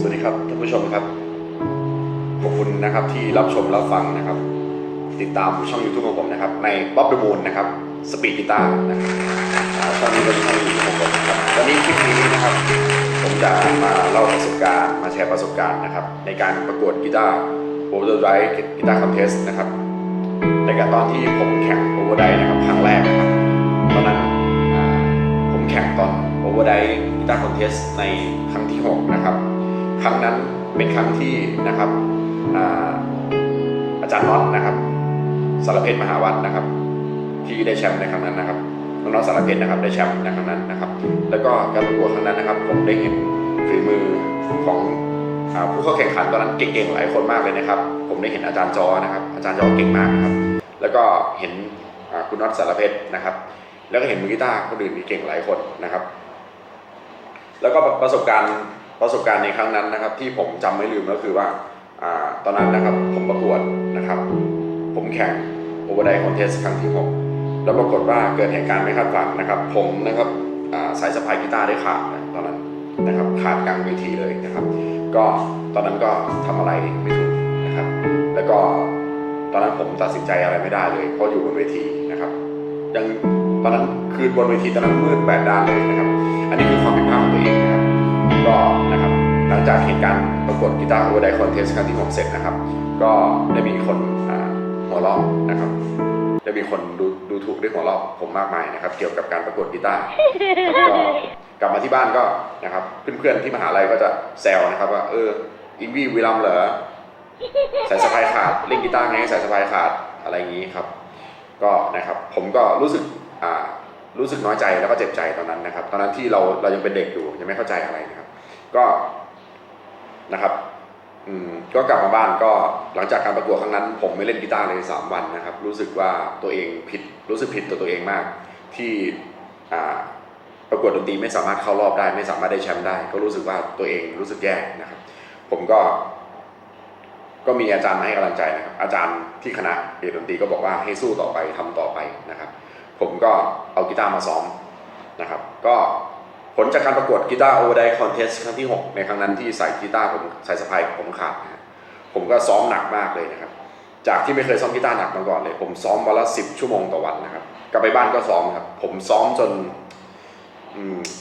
สวัสดีครับท่านผู้ชมครับ ขอบคุณนะครับที่รับชมรับฟังนะครับ ติดตามช่อง YouTube ของผมนะครับ ในบ๊อบดอะมูนนะครับสปีดกีตาร์นะครับอ่าช่องนี้เป็นช่อง YouTube ของผมนะครับวันนี้คลิปนี้นะครับ ผมจะมาเล่าประสบการณ์มาแชร์ประสบการณ์นะครับ ในการประกวดกีตาร์โอเวอร์ไดร์กีตาร์คอนเทสนะครับในการตอนที่ผมแข่งโอเวอร์ไดนะครับครั้งแรกนะครับตอนนั้นผมแข่งตอนโอเวอร์ไดกีตาร์คอนเทสในครั้งที่หกนะครับ ครั้งนั้นเป็นครั้งที่นะครับอาอาจารย์น็อตนะครับสารเพชรมหาวัฒน์นะครับ ที่ได้แชมป์ในครั้งนั้นนะครับน้องๆสารเพชรนะครับได้แชมป์ในครั้งนั้นนะครับ แล้วก็การประกวดครั้งนั้นนะครับ ผมได้เห็นฝีมือของอผู้เข้าแข่งขันตอนนั้นเก่งๆหลายคนมากเลยนะครับ ผมได้เห็นอาจารย์จอนะครับ อาจารย์จอเก่งมากนะครับ แล้วก็เห็นคุณน็อตสารเพชรนะครับ แล้วก็เห็นมือกีตาร์คนอื่นที่เก่งหลายคนนะครับ แล้วก็ประสบการณ์ ประสบการณ์ในครั้งนั้นนะครับ ที่ผมจำไม่ลืมก็คือว่าอตอนนั้นนะครับผมประกวดนะครับ ผมแข่งโอเวอร์ไดคอนเทสครั้งที่หกแล้วปรากฏว่าเกิดเหตุการณ์ไม่คาดฝันนะครับ ผมนะครับสายสะพายกีตาร์ได้ขาดนะตอนนั้นนะครับขาดกลางเวทีเลยนะครับ ก็ตอนนั้นก็ทำอะไรไม่ถูกนะครับ แล้วก็ตอนนั้นผมตัดสินใจอะไรไม่ได้เลยเพราะอยู่บนเวทีนะครับยังตอนนั้นคือบนเวทีตอนนั้นมืดแปดด้านเลยนะครับ อันนี้คือความผิดพลาดของตัวเองนะครับ ก็นะครับหลังจากเหตุการณ์ประกวดกีตาร์โอเวอร์ไดคอนเทสครั้งที่ผมเสร็จนะครับ ก็ได้มีคนหัวเราะนะครับได้มีคนดูดูถูกด้วยหัวเราะผมมากมายนะครับ เกี่ยวกับการประกวดกีตาร์ก็กลับมาที่บ้านก็นะครับเพื่อนๆที่มหาลัยก็จะแซวนะครับว่าเอออิงวี่วีรัมเหรอสายสะพายขาดเล่นกีตาร์ไงใสายสะพายขาดอะไรอย่างนี้ครับ ก็นะครับผมก็รู้สึกอ่ารู้สึกน้อยใจแล้วก็เจ็บใจตอนนั้นนะครับ ตอนนั้นที่เราเรายังเป็นเด็กอยู่ยังไม่เข้าใจอะไรนะครับ ก็นะครับอืมก็กลับมาบ้านก็หลังจากการประกวดครั้งนั้น ผมไม่เล่นกีตาร์เลยสามวันนะครับ รู้สึกว่าตัวเองผิดรู้สึกผิดตัวตัวเองมาก ที่อ่าประกวดดนตรีไม่สามารถเข้ารอบได้ ไม่สามารถได้แชมป์ได้ ก็รู้สึกว่าตัวเองรู้สึกแย่นะครับ ผมก็ ก็มีอาจารย์มาให้กำลังใจนะครับ อาจารย์ที่คณะเอกดนตรีก็บอกว่าให้สู้ต่อไปทำต่อไปนะครับ ผมก็เอากีตาร์มาซ้อมนะครับ ก็ ผลจากการประกวดกีตาร์โอเวอร์ไดคอนเทสครั้งที่ 6 ในครั้งนั้นที่ใส่กีตาร์ผมใส่สะพายผมขาดนะผมก็ซ้อมหนักมากเลยนะครับ จากที่ไม่เคยซ้อมกีตาร์หนักมาก่อนเลย ผมซ้อมวันละสิบชั่วโมงต่อวันนะครับ กลับไปบ้านก็ซ้อมครับ ผมซ้อมจน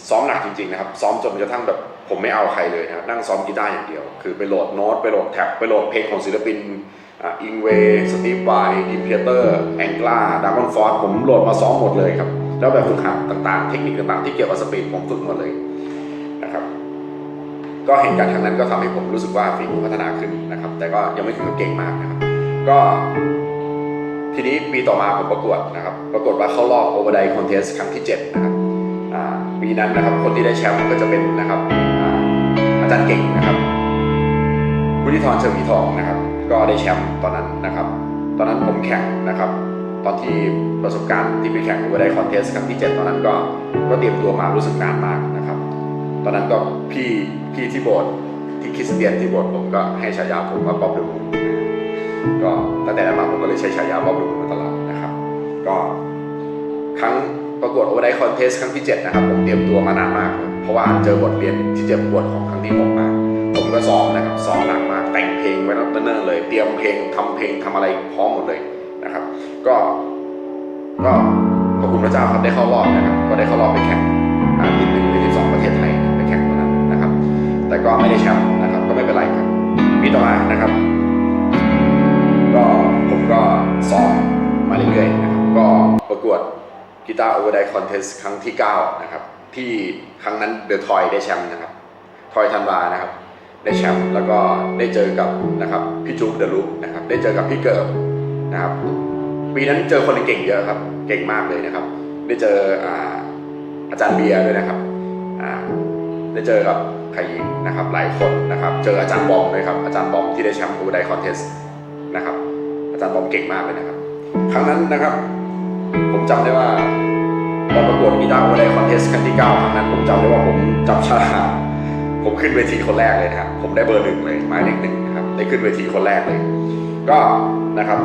ซ้อมหนักจริงๆนะครับ ซ้อมจนกระทั่งแบบผมไม่เอาใครเลยนะครับนั่งซ้อมกีตาร์อย่างเดียว คือไปโหลดโน้ต ไปโหลดแท็บ ไปโหลดเพลงของศิลปินอิงเวสตีฟไวอิมเพเตอร์แองกลาดากอนฟอร์ดผมโหลดมาซ้อมหมดเลยครับ แล้วแบบฝึกหัดต่างๆ เทคนิคต่างๆที่เกี่ยวกับสปีดผมฝึกหมดเลยนะครับ ก็เหตุการณ์ครั้งนั้นก็ทำให้ผมรู้สึกว่าฝีมือพัฒนาขึ้นนะครับ แต่ก็ยังไม่ถึงกับเก่งมากนะครับ ก็ทีนี้ปีต่อมาผมประกวดนะครับ ปรากฏว่าเข้ารอบโอเวอร์ไดคอนเทสครั้งที่ 7 นะครับปีนั้นนะครับ คนที่ได้แชมป์ก็จะเป็นนะครับอาอาจารย์เก่งนะครับวุฒิธรเชิญมีทองนะครับ ก็ได้แชมป์ตอนนั้นนะครับ ตอนนั้นผมแข่งนะครับ ตอนที่ประสบการณ์ที่ไปแข่งโอเวอร์ไดคอนเทสครั้งที่ 7 ตอนนั้นก็ก็เตรียมตัวมารู้สึกนานมากนะครับ ตอนนั้นก็พี่พี่ที่โบสถ์ที่คริสเตียนที่โบสถ์ผมก็ให้ฉายาผมว่าป๊อบดอะมูนะก็ตั้งแต่นั้นมาผมก็เลยใช้ฉายาบ๊อบดูมาตลอดนะครับ ก็ครั้งประกวดโอเวอร์ไดคอนเทสครั้งที่ 7 นะครับ ผมเตรียมตัวมานานมาก เพราะว่าเจอบทเรียนที่เจ็บปวดของครั้งที่6มาผมก็ซ้อมนะครับซ้อมหนักมากแต่งเพลงไว้แล้วเนิ่นเลย เตรียมเพลงทำเพลงทำอะไรพร้อมหมดเลย นะครับ ก็ก็ขอบคุณพระเจ้าครับได้เข้ารอบนะครับ ก็ได้เข้ารอบไปแข่งทีมหนึ่งในที่สองประเทศไทยไปแข่งตรงนั้นนะครับ แต่ก็ไม่ได้แชมป์นะครับ ก็ไม่เป็นไรครับปีต่อมานะครับ ก็ผมก็ซ้อมมาเรื่อยๆนะครับ ก็ประกวดกีตาร์โอเวอร์ไดคอนเทสครั้งที่ 9 นะครับ ที่ครั้งนั้นเดอะทอยได้แชมป์นะครับทอยธันวานะครับได้แชมป์แล้วก็ได้เจอกับนะครับพี่จุ๊บเดอะลุกนะครับได้เจอกับพี่เกิร์บ นะครับปีนั้นเจอคนเก่งเยอะครับ เก่งมากเลยนะครับ ได้เจออาอาจารย์เบียร์ด้วยนะครับได้เจอกับใครอีกนะครับหลายคนนะครับ เจออาจารย์บอมด้วยครับอาจารย์บอมที่ได้แชมป์โอเวอร์ไดคอนเทสนะครับอาจารย์บอมเก่งมากเลยนะครับ ครั้งนั้นนะครับ ผมจำได้ว่าตอนประกวดกีตาร์โอไดคอนเทสครั้งที่9ครั้งนั้นผมจำได้ว่าผมจับฉลากผมขึ้นเวทีคนแรกเลยนะครับผมได้เบอร์หนึ่งเลยหมายเลขหนึ่งนะครับได้ขึ้นเวทีคนแรกเลย ก็นะครับ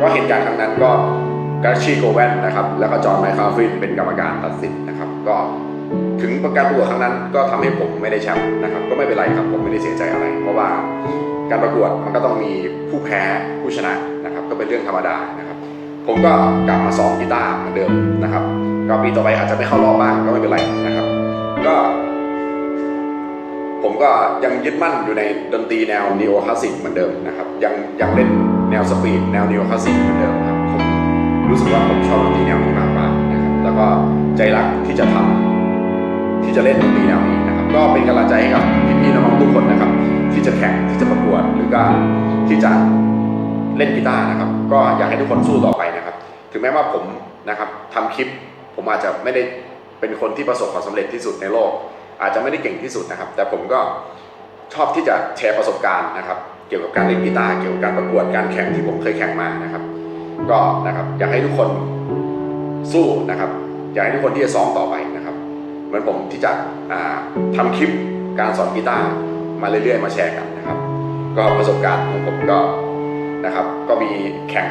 ก็เหตุการณ์ครั้งนั้นก็กาชีโกแวนนะครับ แล้วก็จอห์นไมคาฟินเป็นกรรมการตัดสินนะครับ ก็ถึงประการประกวดครั้งนั้น ก็ทำให้ผมไม่ได้แชมป์นะครับ ก็ไม่เป็นไรครับผมไม่ได้เสียใจอะไร เพราะว่าการประกวดมันก็ต้องมีผู้แพ้ผู้ชนะนะครับ ก็เป็นเรื่องธรรมดานะครับ ผมก็กลับมาซ้อมกีตาร์เหมือนเดิมนะครับก็ปีต่อไปอาจจะไม่เข้ารอบบ้างก็ไม่เป็นไรนะครับ ก็ ผมก็ยังยึดมั่นอยู่ในดนตรีแนวนีโอคลาสสิกเหมือนเดิมนะครับ ยังยังเล่น แนวสปีดแนวนีโอคลาสสิกเหมือนเดิมครับผมรู้สึกว่าผมชอบดนตรีแนวนี้มากกว่านะครับแล้วก็ใจรักที่จะทำที่จะเล่นดนตรีแนวนี้นะครับ ก็เป็นกำลังใจให้กับพี่ๆน้องๆทุกคนนะครับ ที่จะแข่งที่จะประกวดหรือก็ที่จะเล่นกีตาร์นะครับ ก็อยากให้ทุกคนสู้ต่อไปนะครับ ถึงแม้ว่าผมนะครับทำคลิปผมอาจจะไม่ได้เป็นคนที่ประสบความสำเร็จที่สุดในโลก อาจจะไม่ได้เก่งที่สุดนะครับ แต่ผมก็ชอบที่จะแชร์ประสบการณ์นะครับ เกี่ยวกับการเล่นกีตาร์เกี่ยวกับการประกวดการแข่งที่ผมเคยแข่งมานะครับ ก็นะครับอยากให้ทุกคนสู้นะครับอยากให้ทุกคนที่จะซ้อมต่อไปนะครับเหมือนผมที่จะอ่าทำคลิปการสอนกีตาร์มาเรื่อยๆ มาแชร์กันนะครับ ก็ประสบการณ์ของผมก็นะครับ ก็มีแข่ง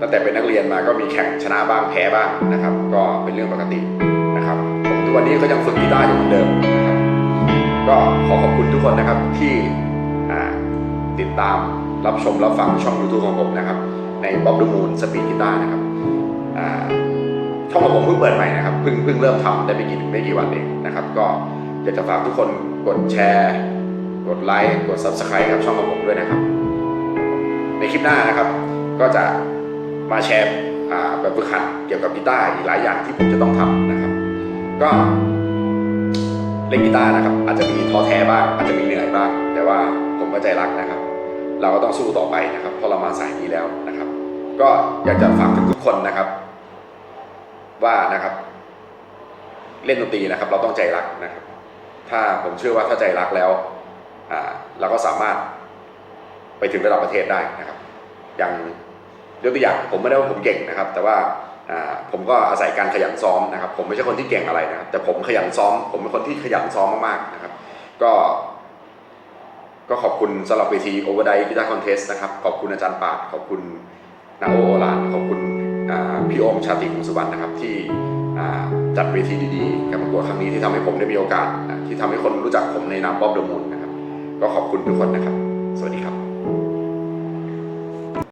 ตั้งแต่เป็นนักเรียนมาก็มีแข่งชนะบ้างแพ้บ้างนะครับ ก็เป็นเรื่องปกตินะครับผมทุกวันนี้ก็ยังฝึกกีตาร์อยู่เหมือนเดิมนะครับ ก็ขอขอบคุณทุกคนนะครับที่ ติดตามรับชมรับฟังช่อง YouTube ของผมนะครับ ในบ๊อบดูมูนสปีดกีตาร์นะครับช่องของผมเพิ่งเปิดใหม่นะครับเพิ่งเพิ่งเริ่มทำได้ไม่กี่ไม่กี่วันเองนะครับ ก็อยากจะฝากทุกคนกดแชร์ กดไลค์กด Subscribe ครับช่องของผมด้วยนะครับ ในคลิปหน้านะครับก็จะมาแชร์แบบฝึกหัดเกี่ยวกับกีตาร์อีกหลายอย่างที่ผมจะต้องทำนะครับ ก็เล่นกีตาร์นะครับ อาจจะมีท้อแท้บ้าง อาจจะมีเหนื่อยบ้าง แต่ว่าผมก็ใจรักนะครับ เราก็ต้องสู้ต่อไปนะครับเพราะเรามาสายนี้แล้วนะครับ ก็อยากจะฝากถึงทุกคนนะครับ ว่านะครับ เล่นดนตรีนะครับ เราต้องใจรักนะครับ ถ้าผมเชื่อว่าถ้าใจรักแล้วอ่าเราก็สามารถไปถึงระดับประเทศได้นะครับ อย่างยกตัวอย่างผมไม่ได้ว่าผมเก่งนะครับ แต่ว่าอ่าผมก็อาศัยการขยันซ้อมนะครับ ผมไม่ใช่คนที่เก่งอะไรนะครับ แต่ผมขยันซ้อม ผมเป็นคนที่ขยันซ้อมมากๆนะครับ ก็ ก็ขอบคุณสำหรับเวที Overdrive Guitar Contest นะครับ ขอบคุณอาจารย์ปาดขอบคุณนาโอโอลานขอบคุณพี่โอมชาติคงสุวรรณนะครับที่จัดเวทีดีๆการประกวดครั้งนี้ที่ทำให้ผมได้มีโอกาส ที่ทำให้คนรู้จักผมในนามบ๊อบเดอะมูนนะครับ ก็ขอบคุณทุกคนนะครับ สวัสดีครับ